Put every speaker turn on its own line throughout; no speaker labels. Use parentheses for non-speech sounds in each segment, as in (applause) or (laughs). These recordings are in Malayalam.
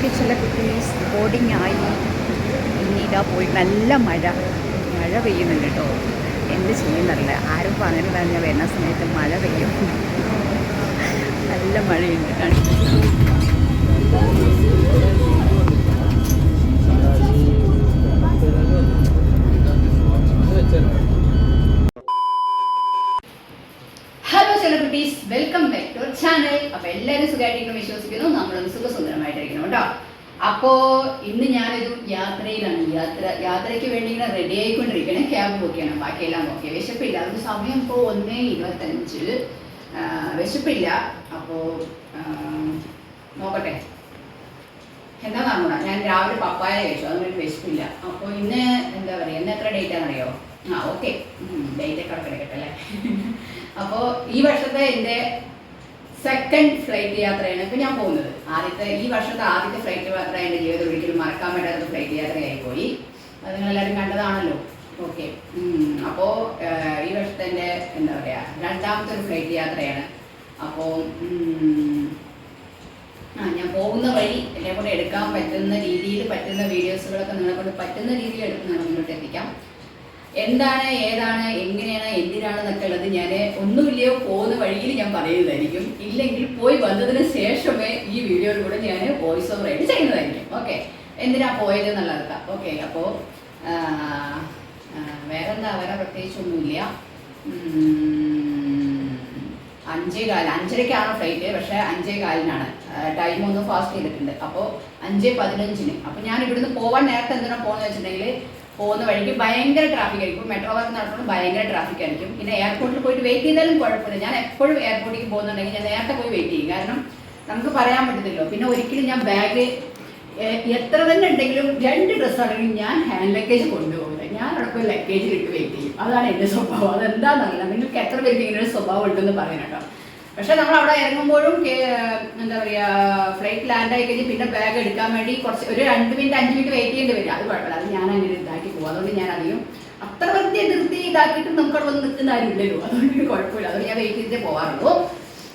ഓക്കെ ചില കുട്ടീസ് ബോർഡിങ് ആയി ഇനി പോയി നല്ല മഴ. മഴ പെയ്യുന്നുണ്ട് കേട്ടോ. എന്ത് ചെയ്യുന്നറില്ല ആരും പറഞ്ഞു പറഞ്ഞാൽ വരുന്ന സമയത്ത് മഴ പെയ്യും. നല്ല മഴയുണ്ട്. Hello celebrities welcome back to channel അപ്പൊ എല്ലാവരും സുഖമായിട്ടിരിക്കണം വിശ്വസിക്കുന്നു നമ്മളും സുഖസുന്ദരമായിട്ടിരിക്കണം കേട്ടോ അപ്പോ ഇന്ന് ഞാനൊരു യാത്രയിലാണ്. യാത്ര യാത്രയ്ക്ക് വേണ്ടി ഇങ്ങനെ റെഡി ആയിക്കൊണ്ടിരിക്കണേ. ക്യാബ് ബുക്ക് ചെയ്യണം. ബാക്കിയെല്ലാം ഓക്കെ വിശപ്പില്ല. അതുകൊണ്ട് സമയം ഇപ്പോൾ ഒന്നേ ഇരുപത്തഞ്ചിൽ വിശപ്പില്ല. അപ്പോ നോക്കട്ടെ. എന്താ കാണൂടാ ഞാൻ രാവിലെ പപ്പായ കഴിച്ചു. അതുകൊണ്ട് വിശപ്പില്ല. അപ്പോൾ ഇന്ന് എന്താ പറയുക ഇന്ന് എത്ര ഡേറ്റ് ആണെന്നറിയോ? ആ ഓക്കെ ഡേറ്റ് ഒക്കെ കിടക്കട്ടെ അല്ലേ? (laughs) അപ്പോൾ ഈ വർഷത്തെ എന്റെ സെക്കൻഡ് ഫ്ലൈറ്റ് യാത്രയാണ് ഇപ്പൊ ഞാൻ പോകുന്നത്. ആദ്യത്തെ ഈ വർഷത്തെ ആദ്യത്തെ ഫ്ലൈറ്റ് യാത്ര എന്റെ ജീവിതത്തിൽ ഒരിക്കലും മറക്കാൻ പറ്റാത്ത ഫ്ലൈറ്റ് യാത്രയായി പോയി. അത് നിങ്ങൾ നിങ്ങളെല്ലാവരും കണ്ടതാണല്ലോ ഓക്കെ അപ്പോൾ ഈ വർഷത്തെ എന്റെ എന്താ പറയാ രണ്ടാമത്തെ ഒരു ഫ്ലൈറ്റ് യാത്രയാണ്. അപ്പോൾ ആ ഞാൻ പോകുന്ന വഴി എന്നെ കൊണ്ട് എടുക്കാൻ പറ്റുന്ന രീതിയിൽ പറ്റുന്ന വീഡിയോസുകളൊക്കെ നിങ്ങളെ കൊണ്ട് പറ്റുന്ന രീതിയിൽ നിങ്ങൾ മുന്നോട്ട് എത്തിക്കാം. എന്താണ് ഏതാണ് എങ്ങനെയാണ് എന്തിനാണ് എന്നൊക്കെ ഉള്ളത് ഞാൻ ഒന്നുമില്ലയോ പോകുന്ന വഴിയിൽ ഞാൻ പറയുന്നതായിരിക്കും. ഇല്ലെങ്കിൽ പോയി വന്നതിന് ശേഷമേ ഈ വീഡിയോയിൽ കൂടെ ഞാൻ വോയിസ് ഓവർ ആയിട്ട് ചെയ്യുന്നതായിരിക്കും. ഓക്കെ എന്തിനാ പോയത് എന്നുള്ളത് ഓക്കെ അപ്പോൾ വേറെന്താ? വേറെ പ്രത്യേകിച്ചൊന്നുമില്ല. ഒന്നുമില്ല അഞ്ചേ കാൽ അഞ്ചരക്കാണ് ഫ്ലൈറ്റ് പക്ഷെ അഞ്ചേ കാലിനാണ്. ടൈം ഒന്ന് ഫാസ്റ്റ് ചെയ്തിട്ടുണ്ട്. അപ്പോൾ അഞ്ച് പതിനഞ്ചിന്. അപ്പോൾ ഞാൻ ഇവിടുന്ന് പോവാൻ നേരത്തെ എന്തിനാ പോകുന്നത് വെച്ചിട്ടുണ്ടെങ്കിൽ പോകുന്ന വഴിക്ക് ഭയങ്കര ട്രാഫിക് ആയിരിക്കും. മെട്രോ വർക്ക് നടക്കുമ്പോൾ ഭയങ്കര ട്രാഫിക് ആയിരിക്കും. പിന്നെ എയർപോർട്ടിൽ പോയിട്ട് വെയിറ്റ് ചെയ്താലും കുഴപ്പമില്ല. ഞാൻ എപ്പോഴും എയർപോർട്ടിൽ പോകുന്നുണ്ടെങ്കിൽ ഞാൻ നേരത്തെ പോയി വെയിറ്റ് ചെയ്യും. കാരണം നമുക്ക് പറയാൻ പറ്റത്തില്ലോ പിന്നെ ഒരിക്കലും ഞാൻ ബാഗ് എത്ര തന്നെ ഉണ്ടെങ്കിലും രണ്ട് ഡ്രസ്സ് ആണെങ്കിലും ഞാൻ ഹാൻഡ് ലഗേജ് കൊണ്ടുപോകില്ല. ഞാൻ അവിടെ ലഗേജ് ഇട്ട് വെയിറ്റ് ചെയ്യും. അതാണ് എന്റെ സ്വഭാവം. അതെന്താണെന്നറിയില്ല. നിങ്ങൾക്ക് എത്ര വെയിറ്റ് ഇങ്ങനെ ഒരു സ്വഭാവം ഉണ്ടെന്ന് കേട്ടോ പക്ഷെ നമ്മൾ അവിടെ ഇറങ്ങുമ്പോഴും എന്താ പറയുക ഫ്ലൈറ്റ് ലാൻഡ് ആയി കഴിഞ്ഞ് പിന്നെ ബാഗ് എടുക്കാൻ വേണ്ടി കുറച്ച് ഒരു രണ്ട് മിനിറ്റ് അഞ്ച് മിനിറ്റ് വെയിറ്റ് ചെയ്യേണ്ടി വരും. അത് കുഴപ്പമില്ല. അത് ഞാൻ അങ്ങനെ ഇതാക്കി പോകും. അതുകൊണ്ട് ഞാൻ അധികം അത്ര വൃത്തി നിർത്തി ഇതാക്കിയിട്ട് നമുക്ക് അവിടെ വന്ന് നിൽക്കുന്ന ആരും ഇല്ലല്ലോ. അതുകൊണ്ട് കുഴപ്പമില്ല. അതുകൊണ്ട് ഞാൻ വെയിറ്റ് ചെയ്തിട്ടേ പോകാറുള്ളൂ.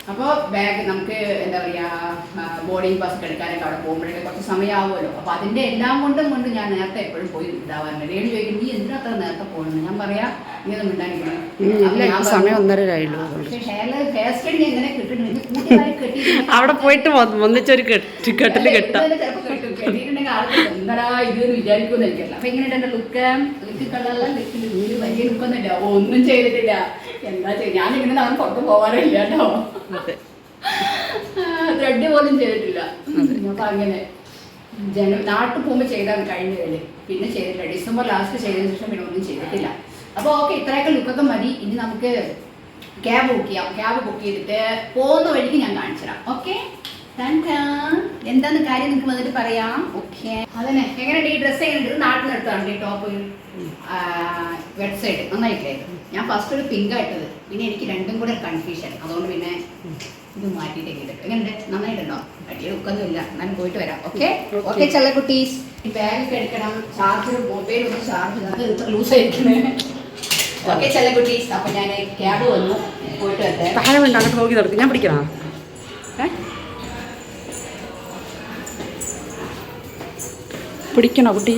അപ്പോൾ ബാഗ് നമുക്ക് എന്താ പറയുക ബോർഡിംഗ് പാസ് എടുക്കാനൊക്കെ അവിടെ പോകുമ്പോഴൊക്കെ കുറച്ച് സമയമാവുമല്ലോ അപ്പോൾ അതിന്റെ എല്ലാം കൊണ്ടും കൊണ്ട് ഞാൻ നേരത്തെ എപ്പോഴും പോയി ഇതാവാറുണ്ട് രേണു ചോദിക്കും നീ എന്തിനാ അത്ര നേരത്തെ പോകുന്നത്? ഞാൻ പറയാം നീ ഒന്നും? ഇത്
അവിടെ പോയിട്ട് ഒന്നിച്ചൊരു കെട്ട് കെട്ടിൽ കെട്ടാ.
കെട്ടിയിട്ടുണ്ടെങ്കിൽ ആൾക്ക് എന്താടാ ഇത്? വിചാരിക്കുമെന്ന് എനിക്കല്ല അപ്പൊ എങ്ങനെയുണ്ട് ലുക്ക് ലുക്ക് കളർ ലുക്കിൽ വലിയ ലുക്കൊന്നുമില്ല ഒന്നും ചെയ്തിട്ടില്ല. എന്താ ചെയ്യുക ഞാനിങ്ങനെ നാളെ പുറത്ത് പോകാറില്ല കേട്ടോ. ത്രെഡ് (laughs) പോലും ചെയ്തിട്ടില്ല. അപ്പൊ അങ്ങനെ. ജന നാട്ടിൽ പോകുമ്പോൾ ചെയ്താണ് കഴിഞ്ഞ വേളി പിന്നെ ചെയ്തിട്ടില്ല ഡിസംബർ ലാസ്റ്റ് ചെയ്തതിന് ശേഷം പിന്നെ ഒന്നും ചെയ്തിട്ടില്ല. അപ്പോൾ ഓക്കെ ഇത്രയൊക്കെ ലുക്കൊക്കെ മതി. ഇനി നമുക്ക് ക്യാബ് ബുക്ക് ചെയ്യാം. ക്യാബ് ബുക്ക് ചെയ്തിട്ട് പോകുന്ന വഴിക്ക് ഞാൻ കാണിച്ചു തരാം ഓക്കെ എന്താന്ന് കാര്യം നിങ്ങൾക്ക് വന്നിട്ട് പറയാം. ഓക്കെ അതന്നെ. എങ്ങനെയുണ്ട് ഈ ഡ്രസ്സ് എങ്ങനെയുണ്ട് നാട്ടിൽ എടുത്താണ് ഈ ടോപ്പ് വെബ്സൈറ്റ് നന്നായിട്ടേ ഞാൻ ഫസ്റ്റ് ഒരു പിങ്ക് ഇട്ടത്. പിന്നെ എനിക്ക് രണ്ടും കൂടെ കൺഫ്യൂഷൻ അതുകൊണ്ട് പിന്നെ ഇത് മാറ്റിട്ട് ഇട്ടു എങ്ങനെയുണ്ട്? നന്നായിട്ടുണ്ടോ? ലുക്കൊന്നും ഇല്ല. ഞാൻ പോയിട്ട് വരാം. ഓക്കെ. ഓക്കെ ചില കുട്ടീസ്. ബാഗൊക്കെ എടുക്കണം. ചാർജർ മൊബൈൽ ഒന്ന് ചാർജ് ലൂസ് ആയിരിക്കുന്നത് ഓക്കെ ചില കുട്ടീസ്. അപ്പൊ ഞാൻ ക്യാബ് വന്നു. പോയിട്ട് വരട്ടെ.
ഞാൻ പിടിക്കണം? ഏ? പിടിക്കണോ കുട്ടി?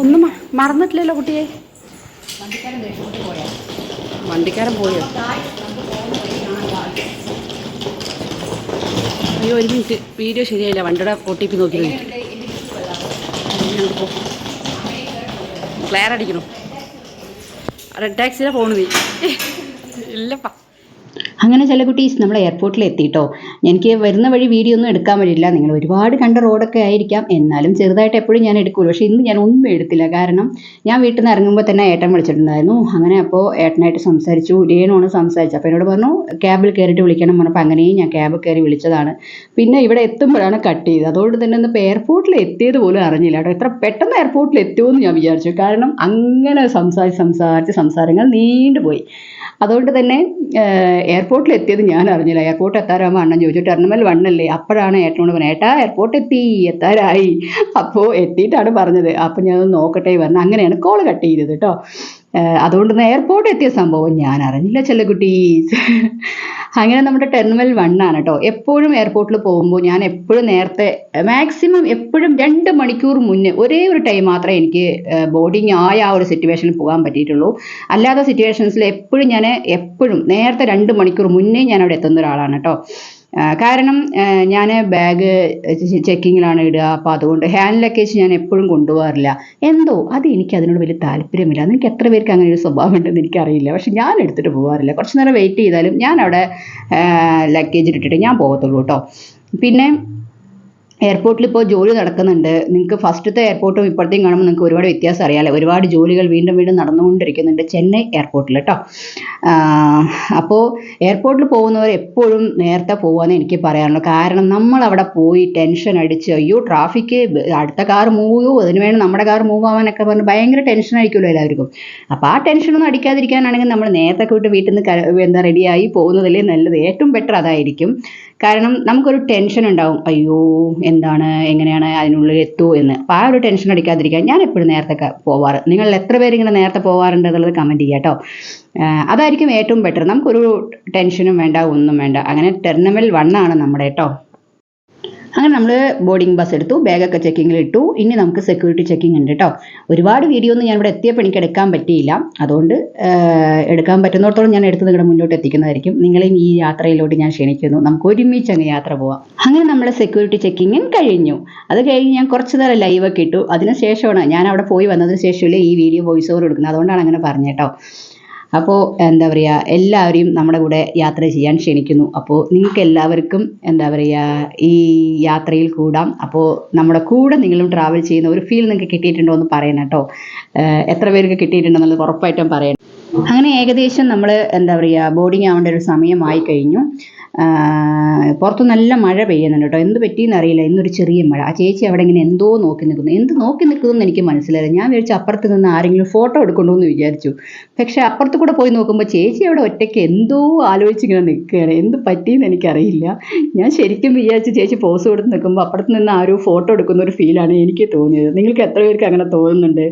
ഒന്നും
മറന്നിട്ടില്ലല്ലോ കുട്ടിയെ.
വണ്ടിക്കാരൻ പോയാ.
അയ്യോ ഒരു മിനിറ്റ്. വീഡിയോ ശരിയായില്ല. വണ്ടിയുടെ ഒ ടി പി നോക്കി? ക്ലിയർ അടിക്കണോ റെഡ് ടാക്സിയിലാണ് പോണു നീ ഇല്ലപ്പാ.
അങ്ങനെ ചില കുട്ടീസ് നമ്മൾ എയർപോർട്ടിൽ എത്തിയിട്ടോ എനിക്ക് വരുന്ന വഴി വീഡിയോ ഒന്നും എടുക്കാൻ പറ്റില്ല. നിങ്ങൾ ഒരുപാട് കണ്ട റോഡൊക്കെ ആയിരിക്കാം. എന്നാലും ചെറുതായിട്ട് എപ്പോഴും ഞാൻ എടുക്കുള്ളൂ പക്ഷേ ഇന്ന് ഞാൻ ഒന്നും എടുത്തില്ല. കാരണം ഞാൻ വീട്ടിൽ നിന്ന് ഇറങ്ങുമ്പോൾ തന്നെ ഏട്ടൻ വിളിച്ചിട്ടുണ്ടായിരുന്നു. അങ്ങനെ അപ്പോൾ ഏട്ടനായിട്ട് സംസാരിച്ചു. രേണുവാണ് സംസാരിച്ചത്. അപ്പോൾ എന്നോട് പറഞ്ഞു ക്യാബിൽ കയറിയിട്ട് വിളിക്കണം പറഞ്ഞപ്പോൾ അങ്ങനെയും ഞാൻ ക്യാബ് കയറി വിളിച്ചതാണ്. പിന്നെ ഇവിടെ എത്തുമ്പോഴാണ് കട്ട് ചെയ്തത്. അതുകൊണ്ട് തന്നെ ഒന്ന് എയർപോർട്ടിൽ എത്തിയത് പോലും അറിഞ്ഞില്ല കേട്ടോ. എത്ര പെട്ടെന്ന് എയർപോർട്ടിൽ എത്തുമെന്ന് ഞാൻ വിചാരിച്ചു. കാരണം അങ്ങനെ സംസാരിച്ച് സംസാരിച്ച് സംസാരങ്ങൾ നീണ്ടുപോയി. അതുകൊണ്ട് തന്നെ എയർപോർട്ടിൽ എത്തിയത് ഞാൻ അറിഞ്ഞില്ല. എയർപോർട്ട് എത്താറാകുമ്പോൾ അണ്ണൻ ചോദിച്ചു ടെർമിനൽ അല്ലേ? അപ്പോഴാണ് ഏട്ടനോട് പറഞ്ഞത് ഏട്ടാ എയർപോർട്ട് എത്തി എത്താറായി. അപ്പോൾ എത്തിയിട്ടാണ് പറഞ്ഞത്. അപ്പോൾ ഞാനത് നോക്കട്ടെ പറഞ്ഞു. അങ്ങനെയാണ് കോൾ കട്ട് ചെയ്തത് കേട്ടോ അതുകൊണ്ട് എയർപോർട്ട് എത്തിയ സംഭവം ഞാൻ അറിഞ്ഞില്ല ചെല്ലക്കുട്ടീസ് അങ്ങനെ നമ്മുടെ ടെർമിനൽ വൺ ആണ് കേട്ടോ എപ്പോഴും എയർപോർട്ടിൽ പോകുമ്പോൾ ഞാൻ എപ്പോഴും നേരത്തെ മാക്സിമം എപ്പോഴും രണ്ട് മണിക്കൂർ മുന്നേ ഒരേ ഒരു ടൈം മാത്രമേ എനിക്ക് ബോർഡിങ് ആയ ആ ഒരു സിറ്റുവേഷനിൽ പോകാൻ പറ്റിയിട്ടുള്ളൂ. അല്ലാത്ത സിറ്റുവേഷൻസിൽ എപ്പോഴും ഞാൻ എപ്പോഴും നേരത്തെ രണ്ട് മണിക്കൂർ മുന്നേ ഞാൻ അവിടെ എത്തുന്ന ഒരാളാണ് കേട്ടോ കാരണം ഞാൻ ബാഗ് ചെക്കിങ്ങിലാണ് ഇടുക. അപ്പോൾ അതുകൊണ്ട് ഹാൻഡ് ലഗേജ് ഞാൻ എപ്പോഴും കൊണ്ടുപോകാറില്ല. എന്തോ അത് എനിക്ക് അതിനോട് വലിയ താല്പര്യമില്ല. എനിക്ക് എത്ര പേർക്ക് അങ്ങനെ ഒരു സ്വഭാവം ഉണ്ടെന്ന് എനിക്കറിയില്ല. പക്ഷെ ഞാൻ എടുത്തിട്ട് പോകാറില്ല. കുറച്ച് നേരം വെയിറ്റ് ചെയ്താലും ഞാൻ അവിടെ ലഗേജ് ഇട്ടിട്ട് ഞാൻ പോകത്തുള്ളൂ കേട്ടോ. പിന്നെ എയർപോർട്ടിൽ ഇപ്പോൾ ജോലി നടക്കുന്നുണ്ട്. നിങ്ങൾക്ക് ഫസ്റ്റത്തെ എയർപോർട്ടും ഇപ്പോഴത്തെയും കാണുമ്പോൾ നിങ്ങൾക്ക് ഒരുപാട് വ്യത്യാസം അറിയാമല്ലോ ഒരുപാട് ജോലികൾ വീണ്ടും വീണ്ടും നടന്നുകൊണ്ടിരിക്കുന്നുണ്ട് ചെന്നൈ എയർപോർട്ടിൽ കേട്ടോ അപ്പോൾ എയർപോർട്ടിൽ പോകുന്നവർ എപ്പോഴും നേരത്തെ പോകുമെന്ന് എനിക്ക് പറയാനുള്ളൂ. കാരണം നമ്മൾ അവിടെ പോയി ടെൻഷൻ അടിച്ച് അയ്യോ ട്രാഫിക്ക് അടുത്ത കാർ മൂവ് ചെയ്യൂ അതിന് വേണ്ടി നമ്മുടെ കാർ മൂവ് ആവാനൊക്കെ പറഞ്ഞ് ഭയങ്കര ടെൻഷൻ ആയിരിക്കുമല്ലോ എല്ലാവർക്കും. അപ്പോൾ ആ ടെൻഷനൊന്നും അടിക്കാതിരിക്കാനാണെങ്കിൽ നമ്മൾ നേരത്തെ വിട്ട് വീട്ടിൽ നിന്ന് എന്താ റെഡിയായി പോകുന്നതല്ലേ നല്ലത്. ഏറ്റവും ബെറ്റർ അതായിരിക്കും. കാരണം നമുക്കൊരു ടെൻഷൻ ഉണ്ടാവും. അയ്യോ എന്താണ് എങ്ങനെയാണ് അതിനുള്ളിൽ എത്തൂ എന്ന്. അപ്പോൾ ആ ഒരു ടെൻഷൻ അടിക്കാതിരിക്കാൻ ഞാൻ എപ്പോഴും നേരത്തെ പോവാറ്. നിങ്ങൾ എത്ര പേര് ഇങ്ങനെ നേരത്തെ പോവാറുണ്ട് എന്നുള്ളത് കമന്റ് ചെയ്യുക കേട്ടോ. അതായിരിക്കും ഏറ്റവും ബെറ്റർ നമുക്കൊരു ടെൻഷനും വേണ്ട ഒന്നും വേണ്ട. അങ്ങനെ ടെർമിനൽ വണ്ണാണ് നമ്മുടെ കേട്ടോ. അങ്ങനെ നമ്മൾ ബോർഡിംഗ് ബസ് എടുത്തു ബാഗൊക്കെ ചെക്കിങ്ങിൽ ഇട്ടു. ഇനി നമുക്ക് സെക്യൂരിറ്റി ചെക്കിംഗ് ഉണ്ട് കേട്ടോ ഒരുപാട് വീഡിയോ ഒന്നും ഞാൻ ഇവിടെ എത്തിയപ്പോൾ എനിക്ക് എടുക്കാൻ പറ്റിയില്ല. അതുകൊണ്ട് എടുക്കാൻ പറ്റുന്നിടത്തോളം ഞാൻ എടുത്ത് നിങ്ങളുടെ മുന്നോട്ട് എത്തിക്കുന്നതായിരിക്കും. നിങ്ങളെയും ഈ യാത്രയിലോട്ട് ഞാൻ ക്ഷണിക്കുന്നു. നമുക്ക് ഒരുമിച്ച് അങ്ങ് യാത്ര പോവാം. അങ്ങനെ നമ്മൾ സെക്യൂരിറ്റി ചെക്കിങ്ങും കഴിഞ്ഞു. അത് കഴിഞ്ഞ് ഞാൻ കുറച്ച് നേരം ലൈവൊക്കെ ഇട്ടു. അതിനുശേഷമാണ് ഞാൻ അവിടെ പോയി വന്നതിന് ശേഷമല്ലേ ഈ വീഡിയോ വോയിസ് ഓവർ എടുക്കുന്നത്. അതുകൊണ്ടാണ് അങ്ങനെ പറഞ്ഞത് കേട്ടോ അപ്പോൾ എന്താ പറയുക എല്ലാവരെയും നമ്മുടെ കൂടെ യാത്ര ചെയ്യാൻ ക്ഷണിക്കുന്നു. അപ്പോൾ നിങ്ങൾക്ക് എല്ലാവർക്കും എന്താ പറയുക ഈ യാത്രയിൽ കൂടാം. അപ്പോൾ നമ്മുടെ കൂടെ നിങ്ങളും ട്രാവൽ ചെയ്യുന്ന ഒരു ഫീൽ നിങ്ങൾക്ക് കിട്ടിയിട്ടുണ്ടോ എന്ന് പറയണം കേട്ടോ. എത്ര പേർക്ക് കിട്ടിയിട്ടുണ്ടെന്നുള്ളത് ഉറപ്പായിട്ടും പറയണം. അങ്ങനെ ഏകദേശം നമ്മൾ എന്താ പറയുക ബോർഡിംഗ് ആവേണ്ട ഒരു സമയമായി കഴിഞ്ഞു. പുറത്ത് നല്ല മഴ പെയ്യുന്നുണ്ട് കേട്ടോ. എന്ത് പറ്റിയെന്ന് അറിയില്ല. ഇന്നൊരു ചെറിയ മഴ. ആ ചേച്ചി അവിടെ ഇങ്ങനെ എന്തോ നോക്കി നിൽക്കുന്നു എന്ത് നോക്കി നിൽക്കുന്നു എനിക്ക് മനസ്സിലായില്ല. ഞാൻ വിചാരിച്ചു അപ്പുറത്ത് നിന്ന് ആരെങ്കിലും ഫോട്ടോ എടുക്കണ്ടോ എന്ന് വിചാരിച്ചു. പക്ഷെ അപ്പുറത്ത് കൂടെ പോയി നോക്കുമ്പോൾ ചേച്ചി അവിടെ ഒറ്റയ്ക്ക് എന്തോ ആലോചിച്ചിങ്ങനെ നിൽക്കുകയാണ്. എന്ത് പറ്റിയെന്ന് എനിക്കറിയില്ല. ഞാൻ ശരിക്കും വിചാരിച്ചു ചേച്ചി പോസ് കൊടുത്ത് നിൽക്കുമ്പോൾ അപ്പുറത്ത് നിന്ന് ആരോ ഫോട്ടോ എടുക്കുന്ന ഒരു ഫീലാണ് എനിക്ക് തോന്നിയത്. നിങ്ങൾക്ക് എത്ര പേർക്ക് അങ്ങനെ തോന്നുന്നുണ്ട്?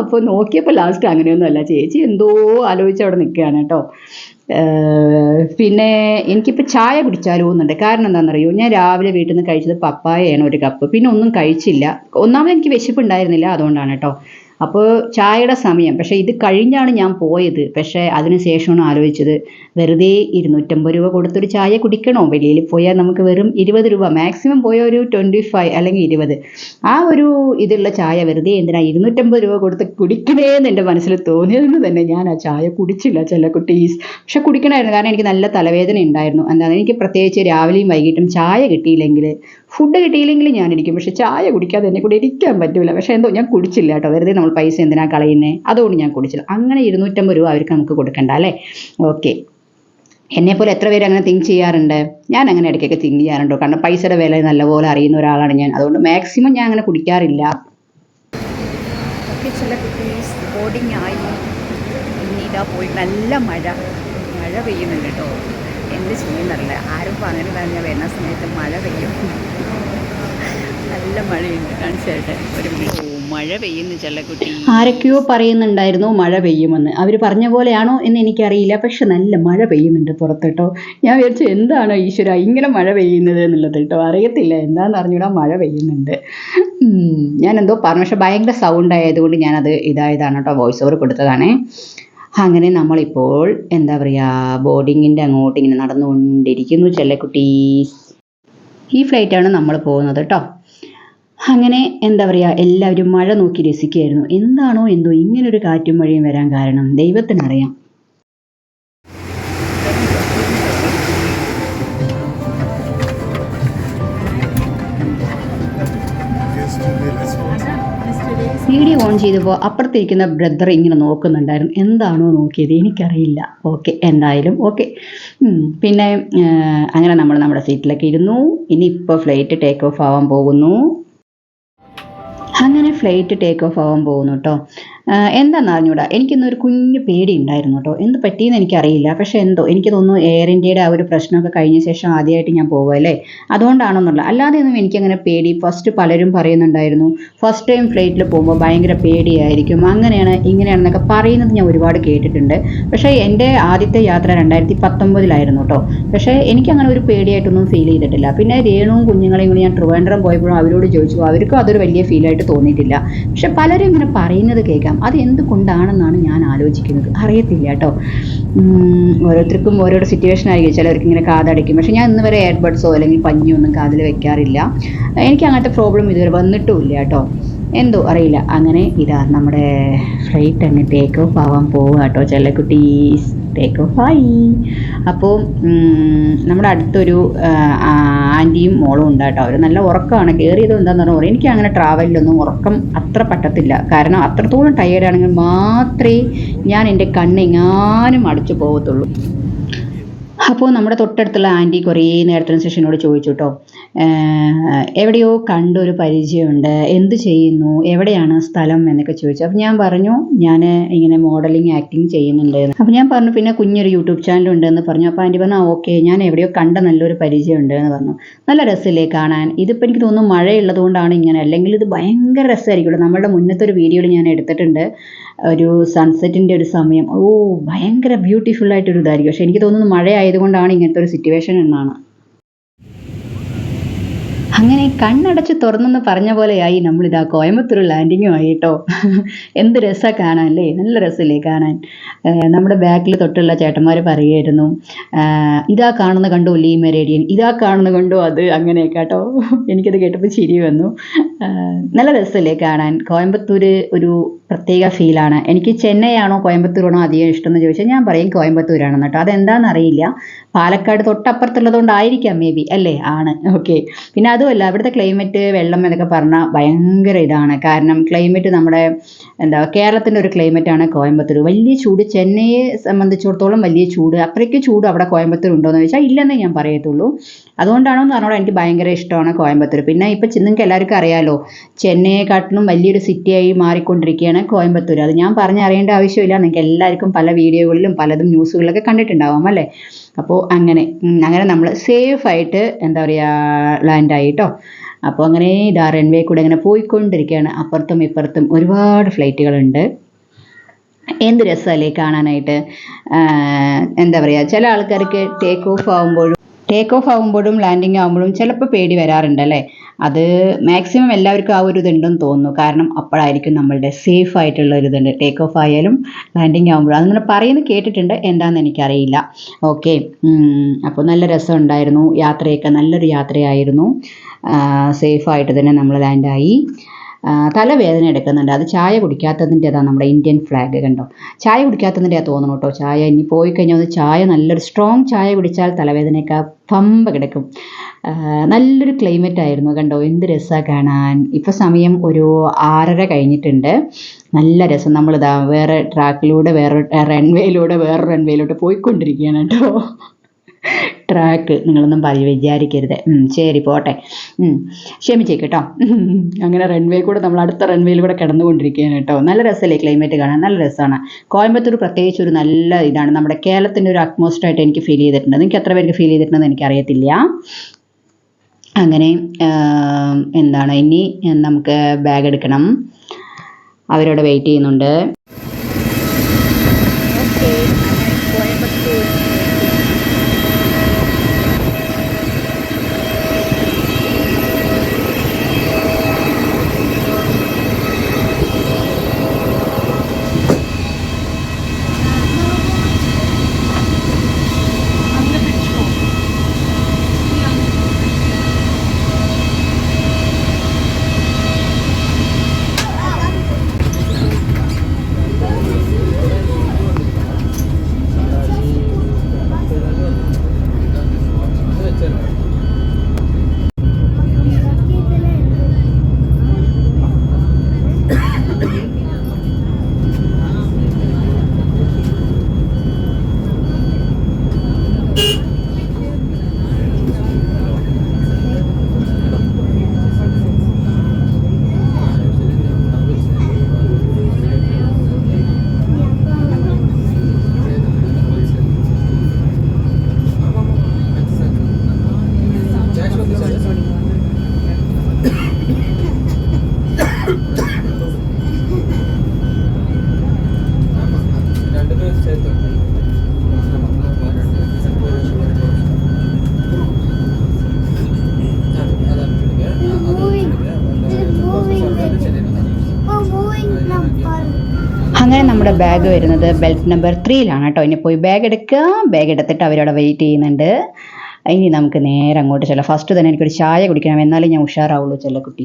അപ്പോൾ നോക്കിയപ്പോൾ ലാസ്റ്റ് അങ്ങനെയൊന്നുമല്ല. ചേച്ചി എന്തോ ആലോചിച്ച് അവിടെ നിൽക്കുകയാണ് കേട്ടോ. പിന്നെ എനിക്കിപ്പോൾ ചായ കുടിച്ചാലോ എന്നുണ്ട്. കാരണം എന്താണെന്നറിയോ? ഞാൻ രാവിലെ വീട്ടിൽ നിന്ന് കഴിച്ചത് പപ്പായയാണ് ഒരു കപ്പ്. പിന്നെ ഒന്നും കഴിച്ചില്ല. ഒന്നാമത് എനിക്ക് വിശപ്പുണ്ടായിരുന്നില്ല അതുകൊണ്ടാണ് കേട്ടോ. അപ്പോൾ ചായയുടെ സമയം പക്ഷേ ഇത് കഴിഞ്ഞാണ് ഞാൻ പോയത്. പക്ഷേ അതിന് ശേഷമാണ് ആലോചിച്ചത് വെറുതെ ഇരുന്നൂറ്റമ്പത് രൂപ കൊടുത്തൊരു ചായ കുടിക്കണോ? വെളിയിൽ പോയാൽ നമുക്ക് വെറും ഇരുപത് രൂപ മാക്സിമം പോയ ഒരു ട്വന്റി ഫൈവ് അല്ലെങ്കിൽ ഇരുപത്. ആ ഒരു ഇതുള്ള ചായ വെറുതെ എന്തിനാ ഇരുന്നൂറ്റമ്പത് രൂപ കൊടുത്ത് കുടിക്കണേ എന്ന് എന്റെ മനസ്സിൽ തോന്നിയതെന്ന് തന്നെ ഞാൻ ആ ചായ കുടിച്ചില്ല ചില കുട്ടീസ്. പക്ഷെ കുടിക്കണമായിരുന്നു കാരണം എനിക്ക് നല്ല തലവേദന ഉണ്ടായിരുന്നു. എന്താണ് എനിക്ക് പ്രത്യേകിച്ച് രാവിലെയും വൈകിട്ടും ചായ കിട്ടിയില്ലെങ്കിൽ ഫുഡ് കിട്ടിയില്ലെങ്കിൽ ഞാനിരിക്കും. പക്ഷെ ചായ കുടിക്കാതെ എന്നെ കൂടെ ഇരിക്കാൻ പറ്റില്ല പക്ഷെ എന്തോ ഞാൻ കുടിച്ചില്ല കേട്ടോ. വെറുതെ നമ്മൾ പൈസ എന്തിനാ കളയുന്നത് അതുകൊണ്ട് ഞാൻ കുടിച്ചില്ല. അങ്ങനെ ഇരുന്നൂറ്റമ്പത് രൂപ അവർക്ക് നമുക്ക് കൊടുക്കണ്ട അല്ലേ? ഓക്കെ. എന്നെപ്പോലെ എത്ര പേര് അങ്ങനെ തിങ്ക് ചെയ്യാറുണ്ട്? ഞാൻ അങ്ങനെ ഇടയ്ക്കൊക്കെ തിങ്ക് ചെയ്യാറുണ്ടോ. കാരണം പൈസയുടെ വില നല്ലപോലെ അറിയുന്ന ഒരാളാണ് ഞാൻ. അതുകൊണ്ട് മാക്സിമം ഞാൻ അങ്ങനെ കുടിക്കാറില്ല.
ചില ആയി. പോയി. നല്ല മഴ. മഴ പെയ്യുന്നുണ്ട് കേട്ടോ. എന്ത് ചെയ്യുന്നറില്ല ആരും പറഞ്ഞിട്ടാണ് ഞാൻ വരുന്ന സമയത്ത് മഴ പെയ്യും. നല്ല മഴയുണ്ട്. കാണിച്ചു ഒരു മഴ പെയ്യുന്നു ചെല്ലക്കുട്ടി.
ആരൊക്കെയോ പറയുന്നുണ്ടായിരുന്നു മഴ പെയ്യുമെന്ന്. അവർ പറഞ്ഞ പോലെയാണോ എന്ന് എനിക്കറിയില്ല. പക്ഷെ നല്ല മഴ പെയ്യുന്നുണ്ട് പുറത്ത് കേട്ടോ ഞാൻ വിചാരിച്ചു എന്താണ് ഈശ്വര ഇങ്ങനെ മഴ പെയ്യുന്നത് എന്നുള്ളത് കേട്ടോ. അറിയത്തില്ല. എന്താണെന്ന് അറിഞ്ഞൂടാ മഴ പെയ്യുന്നുണ്ട്. ഞാൻ എന്തോ പറഞ്ഞു. പക്ഷെ ഭയങ്കര സൗണ്ട് ആയതുകൊണ്ട് ഞാനത് ഇതായതാണ് കേട്ടോ വോയിസ് ഓവർ കൊടുത്തതാണേ. അങ്ങനെ നമ്മളിപ്പോൾ എന്താ പറയുക ബോർഡിങ്ങിന്റെ അങ്ങോട്ട് ഇങ്ങനെ നടന്നുകൊണ്ടിരിക്കുന്നു ചെല്ലക്കുട്ടീസ് ഈ ഫ്ലൈറ്റാണ് നമ്മൾ പോകുന്നത് കേട്ടോ അങ്ങനെ എന്താ പറയുക എല്ലാവരും മഴ നോക്കി രസിക്കുകയായിരുന്നു. എന്താണോ എന്തോ ഇങ്ങനൊരു കാറ്റും മഴയും വരാൻ കാരണം. ദൈവത്തിനറിയാം. ഓൺ ചെയ്തപ്പോൾ അപ്പുറത്തിരിക്കുന്ന ബ്രദർ ഇങ്ങനെ നോക്കുന്നുണ്ടായിരുന്നു. എന്താണോ നോക്കിയത്? എനിക്കറിയില്ല. ഓക്കെ എന്തായാലും ഓക്കെ പിന്നെ അങ്ങനെ നമ്മൾ നമ്മുടെ സീറ്റിലൊക്കെ ഇരുന്നു. ഇനി ഇപ്പോൾ ഫ്ലൈറ്റ് ടേക്ക് ഓഫ് ആവാൻ പോകുന്നു. അങ്ങനെ ഫ്ലൈറ്റ് ടേക്ക് ഓഫ് ആവാൻ പോകുന്നു കേട്ടോ എന്താണെന്ന് അറിഞ്ഞൂടാ എനിക്കിന്നൊരു കുഞ്ഞു പേടി ഉണ്ടായിരുന്നു കേട്ടോ. എന്ത് പറ്റിയെന്ന് എനിക്കറിയില്ല. പക്ഷെ എന്തോ എനിക്ക് തോന്നുന്നു എയർ ഇന്ത്യയുടെ ആ ഒരു പ്രശ്നമൊക്കെ കഴിഞ്ഞ ശേഷം ആദ്യമായിട്ട് ഞാൻ പോകുമല്ലേ അതുകൊണ്ടാണെന്നുള്ള അല്ലാതെ ഒന്നും എനിക്കങ്ങനെ പേടി. ഫസ്റ്റ് പലരും പറയുന്നുണ്ടായിരുന്നു ഫസ്റ്റ് ടൈം ഫ്ലൈറ്റിൽ പോകുമ്പോൾ ഭയങ്കര പേടിയായിരിക്കും. അങ്ങനെയാണ് ഇങ്ങനെയാണെന്നൊക്കെ പറയുന്നത് ഞാൻ ഒരുപാട് കേട്ടിട്ടുണ്ട്. പക്ഷേ എന്റെ ആദ്യത്തെ യാത്ര രണ്ടായിരത്തി പത്തൊമ്പതിലായിരുന്നു കേട്ടോ. പക്ഷേ എനിക്കങ്ങനെ ഒരു പേടിയായിട്ടൊന്നും ഫീൽ ചെയ്തിട്ടില്ല. പിന്നെ രേണുവും കുഞ്ഞുങ്ങളെയും കൂടി ഞാൻ ട്രിവാൻഡ്രം പോയപ്പോഴും അവരോട് ചോദിച്ചു. അവർക്കും അതൊരു വലിയ ഫീലായിട്ട് തോന്നിയിട്ടില്ല. പക്ഷെ പലരും ഇങ്ങനെ പറയുന്നത് കേൾക്കാം. അത് എന്തുകൊണ്ടാണെന്നാണ് ഞാൻ ആലോചിക്കുന്നത്? അറിയത്തില്ല കേട്ടോ. ഓരോരുത്തർക്കും ഓരോരോ സിറ്റുവേഷൻ ആയിരിക്കും. ചിലവർക്ക് ഇങ്ങനെ കാതടയ്ക്കും പക്ഷേ ഞാൻ ഇന്ന് വരെ എയർബഡ്സോ അല്ലെങ്കിൽ പഞ്ഞോ ഒന്നും കാതിൽ വെക്കാറില്ല. എനിക്ക് അങ്ങനത്തെ പ്രോബ്ലം ഇതുവരെ വന്നിട്ടുമില്ല കേട്ടോ. എന്തോ അറിയില്ല. അങ്ങനെ ഇതാ നമ്മുടെ ഫ്ലൈറ്റ് അങ്ങ് ടേക്ക് ഓഫ് ആവാൻ പോവുക കേട്ടോ. ചെല്ലക്കുട്ടീസ്. ടേക്ക് ഓഫ് ആയി അപ്പോൾ നമ്മുടെ അടുത്തൊരു ആന്റിയും മോളും ഉണ്ട് കേട്ടോ. അവർ നല്ല ഉറക്കമാണ്. കയറിയത് എന്താണെന്ന് പറഞ്ഞാൽ എനിക്ക് അങ്ങനെ ട്രാവലിലൊന്നും ഉറക്കം അത്ര പറ്റത്തില്ല. കാരണം അത്രത്തോളം ടയേർഡാണെങ്കിൽ മാത്രമേ ഞാൻ എന്റെ കണ്ണെങ്ങാനും അടച്ചു പോകത്തുള്ളൂ. അപ്പോൾ നമ്മുടെ തൊട്ടടുത്തുള്ള ആന്റി കുറേ നേരത്തിന് ശേഷനോട് ചോദിച്ചു കേട്ടോ എവിടെയോ കണ്ടൊരു പരിചയമുണ്ട്. എന്ത് ചെയ്യുന്നു? എവിടെയാണ് സ്ഥലം? എന്നൊക്കെ ചോദിച്ചു. അപ്പോൾ ഞാൻ പറഞ്ഞു ഞാൻ ഇങ്ങനെ മോഡലിംഗ് ആക്ടിങ് ചെയ്യുന്നുണ്ട്. അപ്പോൾ ഞാൻ പറഞ്ഞു പിന്നെ കുഞ്ഞൊരു യൂട്യൂബ് ചാനൽ ഉണ്ട് എന്ന് പറഞ്ഞു. അപ്പോൾ ആന്റി പറഞ്ഞു ഓക്കെ ഞാൻ എവിടെയോ കണ്ട നല്ലൊരു പരിചയമുണ്ട് എന്ന് പറഞ്ഞു. നല്ല രസമില്ലേ കാണാൻ? ഇതിപ്പോൾ എനിക്ക് തോന്നുന്നു മഴയുള്ളതുകൊണ്ടാണ് ഇങ്ങനെ അല്ലെങ്കിൽ ഇത് ഭയങ്കര രസമായിരിക്കുമല്ലോ. നമ്മളുടെ മുന്നത്തെ ഒരു വീഡിയോയിൽ ഞാൻ എടുത്തിട്ടുണ്ട്. ഒരു സൺസെറ്റിന്റെ ഒരു സമയം. ഓ ഭയങ്കര ബ്യൂട്ടിഫുൾ ആയിട്ടൊരു ഇതായിരിക്കും. പക്ഷെ എനിക്ക് തോന്നുന്നു മഴ ആയതുകൊണ്ടാണ് ഇങ്ങനത്തെ ഒരു സിറ്റുവേഷൻ എന്നാണ്. അങ്ങനെ കണ്ണടച്ച് തുറന്നെന്ന് പറഞ്ഞ പോലെയായി നമ്മളിതാ കോയമ്പത്തൂർ ലാൻഡിങ്ങും ആയി കേട്ടോ എന്ത് രസമാണ് കാണാൻ അല്ലേ? നല്ല രസമല്ലേ കാണാൻ. നമ്മുടെ ബാക്കിൽ തൊട്ടുള്ള ചേട്ടന്മാർ പറയുമായിരുന്നു ഇതാ കാണുന്ന കണ്ടോ ലീ മെരേഡിയൻ ഇതാ കാണുന്ന കണ്ടോ അത്? അങ്ങനെ കേട്ടോ. എനിക്കത് കേട്ടപ്പോൾ ചിരി വന്നു. നല്ല രസമല്ലേ കാണാൻ. കോയമ്പത്തൂർ ഒരു പ്രത്യേക ഫീലാണ് എനിക്ക് ചെന്നൈയാണോ കോയമ്പത്തൂരാണോ അധികം ഇഷ്ടം എന്ന് ചോദിച്ചാൽ ഞാൻ പറയും കോയമ്പത്തൂരാണ് കേട്ടോ. അതെന്താണെന്ന് അറിയില്ല. പാലക്കാട് തൊട്ടപ്പുറത്തുള്ളതുകൊണ്ടായിരിക്കാം മേ ബി അല്ലേ? ആണ്. ഓക്കെ പിന്നെ അതുമല്ല അവിടുത്തെ ക്ലൈമറ്റ് വെള്ളം എന്നൊക്കെ പറഞ്ഞാൽ ഭയങ്കര ഇതാണ്. കാരണം ക്ലൈമറ്റ് നമ്മുടെ എന്താ കേരളത്തിന്റെ ഒരു ക്ലൈമറ്റാണ് കോയമ്പത്തൂർ. വലിയ ചൂട് ചെന്നൈയെ സംബന്ധിച്ചിടത്തോളം വലിയ ചൂട്. അത്രയ്ക്ക് ചൂട് അവിടെ കോയമ്പത്തൂർ ഉണ്ടോ എന്ന് ചോദിച്ചാൽ ഇല്ലെന്നേ ഞാൻ പറയത്തുള്ളൂ. അതുകൊണ്ടാണോ എന്ന് പറഞ്ഞാൽ എനിക്ക് ഭയങ്കര ഇഷ്ടമാണ് കോയമ്പത്തൂർ. പിന്നെ ഇപ്പം നിങ്ങൾക്ക് എല്ലാവർക്കും അറിയാലോ ചെന്നൈയെക്കാട്ടിലും വലിയൊരു സിറ്റിയായി മാറിക്കൊണ്ടിരിക്കുകയാണ് കോയമ്പത്തൂർ. അത് ഞാൻ പറഞ്ഞറിയേണ്ട ആവശ്യമില്ല. നിങ്ങൾക്ക് എല്ലാവർക്കും പല വീഡിയോകളിലും പലതും ന്യൂസുകളിലൊക്കെ കണ്ടിട്ടുണ്ടാവാം അല്ലേ? അപ്പോൾ അങ്ങനെ അങ്ങനെ നമ്മൾ സേഫായിട്ട് എന്താ പറയുക ലാൻഡായി കേട്ടോ അപ്പോൾ അങ്ങനെ ഇതാ റൺവേ കൂടെ അങ്ങനെ പോയിക്കൊണ്ടിരിക്കുകയാണ്. അപ്പുറത്തും ഇപ്പുറത്തും ഒരുപാട് ഫ്ലൈറ്റുകളുണ്ട് എന്ത് രസമല്ലേ കാണാനായിട്ട്? എന്താ പറയുക ചില ആൾക്കാർക്ക് ടേക്ക് ഓഫ് ആകുമ്പോഴും ടേക്ക് ഓഫ് ആകുമ്പോഴും ലാൻഡിങ് ആകുമ്പോഴും ചിലപ്പോൾ പേടി വരാറുണ്ട് അല്ലേ? അത് മാക്സിമം എല്ലാവർക്കും ആ ഒരു ഇതുണ്ടെന്ന് തോന്നുന്നു. കാരണം അപ്പോഴായിരിക്കും നമ്മളുടെ സേഫ് ആയിട്ടുള്ള ഒരു ഇതുണ്ട്. ടേക്ക് ഓഫ് ആയാലും ലാൻഡിങ് ആകുമ്പോഴും അതിങ്ങനെ പറയുന്നത് കേട്ടിട്ടുണ്ട്. എന്താണെന്ന് എനിക്കറിയില്ല. ഓക്കെ അപ്പോൾ നല്ല രസമുണ്ടായിരുന്നു യാത്രയൊക്കെ നല്ലൊരു യാത്രയായിരുന്നു. സേഫായിട്ട് തന്നെ നമ്മൾ ലാൻഡായി. തലവേദന എടുക്കുന്നുണ്ട്. അത് ചായ കുടിക്കാത്തതിന്റെതാണ് നമ്മുടെ ഇന്ത്യൻ ഫ്ലാഗ് കണ്ടോ? ചായ കുടിക്കാത്തതിന്റെയാണ് തോന്നുന്നു കേട്ടോ ചായ. ഇനി പോയി കഴിഞ്ഞാൽ ഒന്ന് ചായ നല്ലൊരു സ്ട്രോങ് ചായ കുടിച്ചാൽ തലവേദനയൊക്കെ പമ്പ കിടക്കും. നല്ലൊരു ക്ലൈമറ്റ് ആയിരുന്നു കണ്ടോ? എന്ത് രസമാണ് കാണാൻ. ഇപ്പോൾ സമയം ഒരു ആറര കഴിഞ്ഞിട്ടുണ്ട്. നല്ല രസം. നമ്മളിതാ വേറെ ട്രാക്കിലൂടെ വേറെ റൺവേയിലൂടെ വേറെ റൺവേയിലൂടെ പോയിക്കൊണ്ടിരിക്കുകയാണ് കേട്ടോ. ട്രാക്ക് നിങ്ങളൊന്നും പറയും വിചാരിക്കരുത്. ശരി പോട്ടെ. ഉം, ക്ഷമിച്ചേക്ക് കേട്ടോ (laughs) അങ്ങനെ റൺവേ കൂടെ നമ്മൾ അടുത്ത റൺവേയിൽ കൂടെ കിടന്നുകൊണ്ടിരിക്കുകയാണ് കേട്ടോ നല്ല രസമല്ലേ ക്ലൈമറ്റ് കാണാൻ? നല്ല രസമാണ്. കോയമ്പത്തൂർ പ്രത്യേകിച്ച് ഒരു നല്ല ഇതാണ്. നമ്മുടെ കേരളത്തിന്റെ ഒരു atmosphere ആയിട്ട് എനിക്ക് ഫീൽ ചെയ്തിട്ടുണ്ട്. നിങ്ങൾക്ക് എത്ര പേർക്ക് ഫീൽ ചെയ്തിട്ടുണ്ടെന്ന് എനിക്കറിയത്തില്ല. അങ്ങനെ എന്താണ്? ഇനി നമുക്ക് ബാഗ് എടുക്കണം. അവരവിടെ വെയിറ്റ് ചെയ്യുന്നുണ്ട്. അങ്ങനെ നമ്മുടെ ബാഗ് വരുന്നത് ബെൽറ്റ് നമ്പർ ത്രീയിലാണ് കേട്ടോ ഇനി പോയി ബാഗ് എടുക്കുക. ബാഗ് എടുത്തിട്ട് അവരവിടെ വെയിറ്റ് ചെയ്യുന്നുണ്ട്. ഇനി നമുക്ക് നേരെ അങ്ങോട്ട് ചെല്ലാം. ഫസ്റ്റ് തന്നെ എനിക്കൊരു ചായ കുടിക്കണം. എന്നാലേ ഞാൻ ഉഷാറാവുള്ളൂ ചെല്ല കുട്ടി.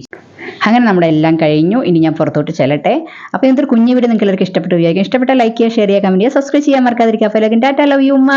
അങ്ങനെ നമ്മുടെ എല്ലാം കഴിഞ്ഞു. ഇനി ഞാൻ പുറത്തോട്ട് ചെല്ലട്ടെ. അപ്പോൾ ഇന്നത്തെ കുഞ്ഞു വീട് നിങ്ങൾക്ക് എല്ലാവർക്കും ഇഷ്ടപ്പെട്ടു വിചാരിക്കും. ഇഷ്ടപ്പെട്ട ലൈക്ക് ചെയ്യുക ഷെയർ ചെയ്യുക കമന്റ് ചെയ്യുക സബ്സ്ക്രൈബ് ചെയ്യാൻ മറക്കാതിരിക്കുക. അപ്പോൾ എല്ലാവർക്കും ലവ് യു ഉമ്മ.